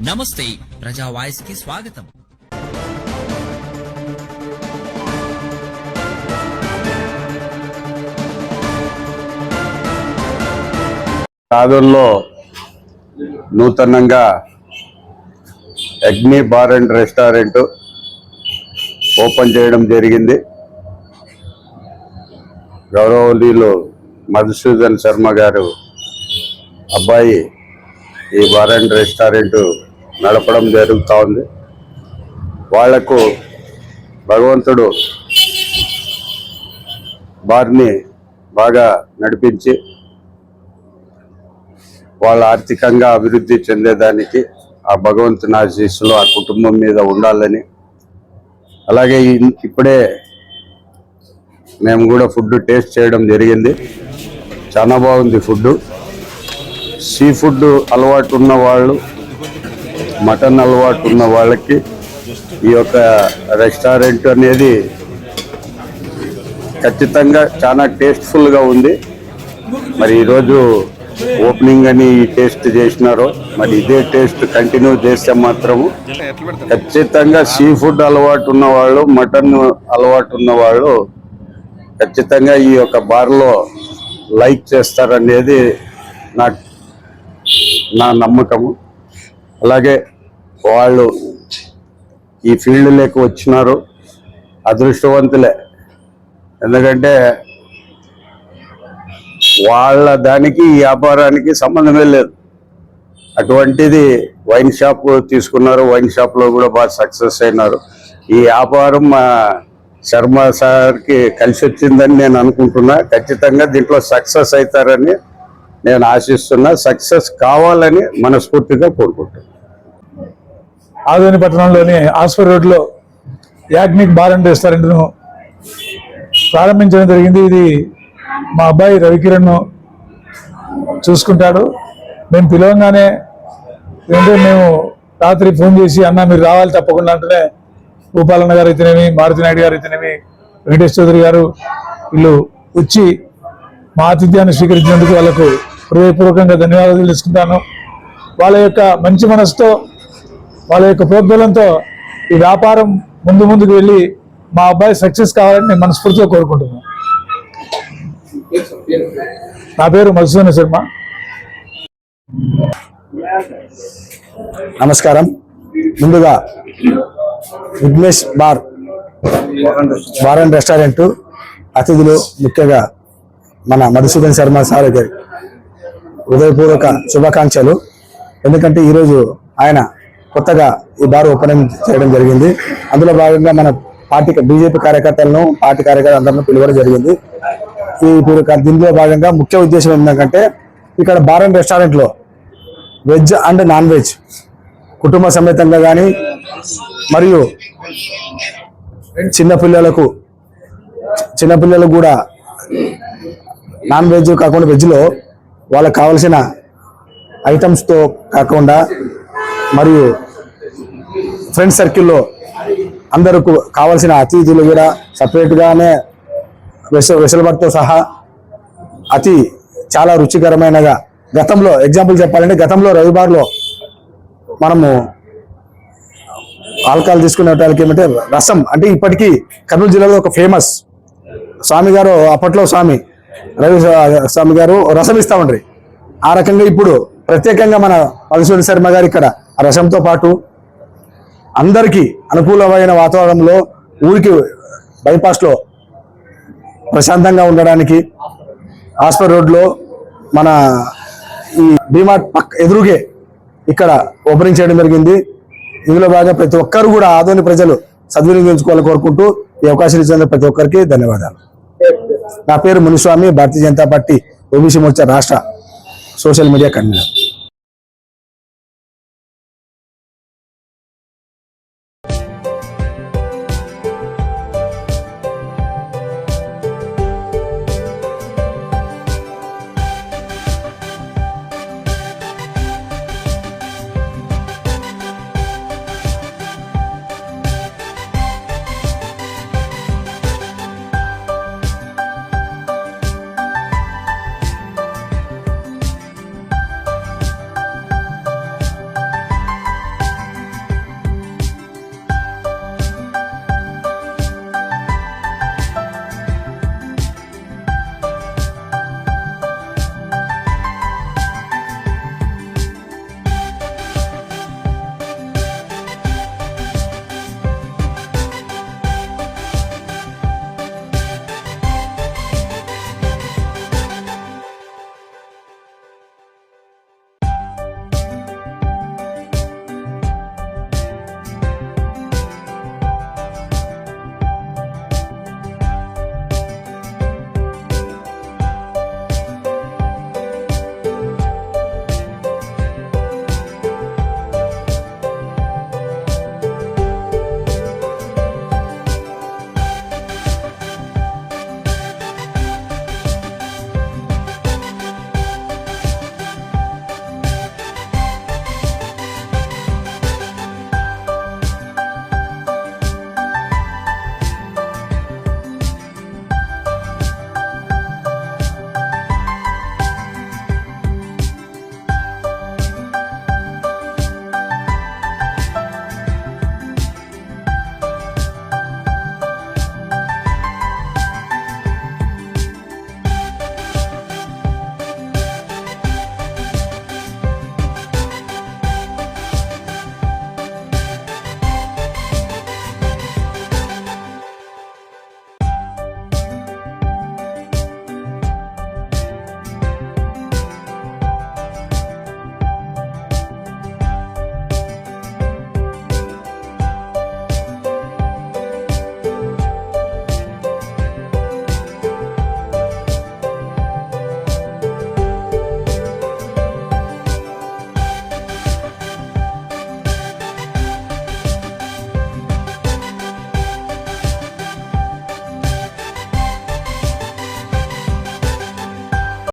నమస్తే ప్రజా వాయిస్కి స్వాగతం. కాదుల్లో నూతనంగా అగ్ని బార్ అండ్ రెస్టారెంట్ ఓపెన్ చేయడం జరిగింది. గౌరవనీయులు మధుసూదన్ శర్మ గారు అబ్బాయి ఈ బార్ అండ్ రెస్టారెంట్ నడపడం జరుగుతూ ఉంది. వాళ్ళకు భగవంతుడు బార్ని బాగా నడిపించి వాళ్ళ ఆర్థికంగా అభివృద్ధి చెందేదానికి ఆ భగవంతుని ఆశీస్సులు ఆ కుటుంబం మీద ఉండాలని. అలాగే ఇప్పుడే మేము కూడా ఫుడ్ టేస్ట్ చేయడం జరిగింది. చాలా బాగుంది ఫుడ్ సీ ఫుడ్ అలవాటు ఉన్న వాళ్ళు మటన్ అలవాటు ఉన్న వాళ్ళకి ఈ యొక్క రెస్టారెంట్ అనేది ఖచ్చితంగా చాలా టేస్ట్ఫుల్గా ఉంది. మరి ఈరోజు ఓపెనింగ్ అని ఈ టేస్ట్ చేసినారు మరి ఇదే టేస్ట్ కంటిన్యూ చేస్తే మాత్రము ఖచ్చితంగా సీ ఫుడ్ అలవాటు ఉన్న వాళ్ళు మటన్ అలవాటు ఉన్న వాళ్ళు ఖచ్చితంగా ఈ యొక్క బార్లో లైక్ చేస్తారనేది నాకు నా నమ్మకము. అలాగే వాళ్ళు ఈ ఫీల్డ్లోకి వచ్చినారు. అదృష్టవంతులే. ఎందుకంటే వాళ్ళ దానికి ఈ వ్యాపారానికి సంబంధమే లేదు. అటువంటిది వైన్ షాప్ తీసుకున్నారు. వైన్ షాప్లో కూడా బాగా సక్సెస్ అయినారు. ఈ వ్యాపారం మా శర్మ సార్కి కలిసి వచ్చిందని నేను అనుకుంటున్నా. ఖచ్చితంగా దీంట్లో సక్సెస్ అవుతారని నేను ఆశిస్తున్నా సక్సెస్ కావాలని మనస్ఫూర్తిగా కోరుకుంటున్నాను. ఆదోని పట్టణంలోని ఆస్పర్ రోడ్లో యాగ్నిక్ బార్ అండ్ రెస్టారెంట్ను ప్రారంభించడం జరిగింది. ఇది మా అబ్బాయి రవికిరణ్ చూసుకుంటాడు. మేము పిలవంగానే ఏంటంటే మేము రాత్రి ఫోన్ చేసి అన్న మీరు రావాలి తప్పకుండా అంటేనే భూపాలన్న గారు అయితేనేమి మారుతి నాయుడు గారు అయితేనేమి వెంకటేష్ చౌదరి గారు వీళ్ళు వచ్చి మా ఆతిథ్యాన్ని స్వీకరించినందుకు వాళ్ళకు హృదయపూర్వకంగా ధన్యవాదాలు తెలుసుకుంటాను. వాళ్ళ యొక్క మంచి మనసుతో వాళ్ళ యొక్క ప్రోద్బలంతో ఈ వ్యాపారం ముందు ముందుకు వెళ్ళి మా అబ్బాయి సక్సెస్ కావాలని నేను మనస్ఫూర్తిగా కోరుకుంటున్నాను. నా పేరు మధుసూదన శర్మ. నమస్కారం. ముందుగా Vignesh bar bar and restaurant అతిథులు ముఖ్యంగా మన మధుసూదన్ శర్మ సార్ గారి. హృదయపూర్వక శుభాకాంక్షలు. ఎందుకంటే ఈరోజు ఆయన కొత్తగా ఈ బార్ ఓపెనింగ్ చేయడం జరిగింది. అందులో భాగంగా మన పార్టీ బీజేపీ కార్యకర్తలను పార్టీ కార్యకర్తలు అందరిని పిలవడం జరిగింది. ఈ ఇప్పుడు దీనిలో భాగంగా ముఖ్య ఉద్దేశం ఏంటంటే ఇక్కడ బార్ అండ్ రెస్టారెంట్లో వెజ్ అండ్ నాన్ వెజ్ కుటుంబ సమేతంగా కానీ మరియు చిన్నపిల్లలకు చిన్నపిల్లలకు కూడా నాన్ వెజ్ కాకుండా వెజ్లో వాళ్ళకి కావలసిన ఐటమ్స్తో కాకుండా మరియు ఫ్రెండ్ సర్కిల్లో అందరికి కావాల్సిన అతిథులు కూడా సపరేట్గానే వెస వెసులుబాటుతో సహా అతి చాలా రుచికరమైనగా గతంలో ఎగ్జాంపుల్ చెప్పాలంటే గతంలో రవిబార్లో మనము ఆల్కహాల్ తీసుకునే వాళ్ళకి ఏమంటే రసం అంటే ఇప్పటికీ కర్నూలు జిల్లాలో ఒక ఫేమస్. స్వామి గారు అప్పట్లో స్వామి రవి స్వామి గారు రసం ఇస్తా ఉండ్రి. ఆ రకంగా ఇప్పుడు ప్రత్యేకంగా మన మధుసూరి శర్మ గారు ఇక్కడ ఆ రసంతో పాటు అందరికీ అనుకూలమైన వాతావరణంలో ఊరికి బైపాస్లో ప్రశాంతంగా ఉండడానికి హాస్పర్ రోడ్లో మన ఈ డిమార్ట్ పక్క ఎదురుగే ఇక్కడ ఓపెనింగ్ చేయడం జరిగింది. ఇందులో భాగంగా ప్రతి ఒక్కరు కూడా ఆదోని ప్రజలు సద్వినియోగించుకోవాలని కోరుకుంటూ ఈ అవకాశం ఇచ్చిన ప్రతి ఒక్కరికి ధన్యవాదాలు. నా పేరు మునిస్వామి భారతీయ జనతా పార్టీ ఓబీసీ మోర్చా రాష్ట్ర సోషల్ మీడియా కన్వీనర్.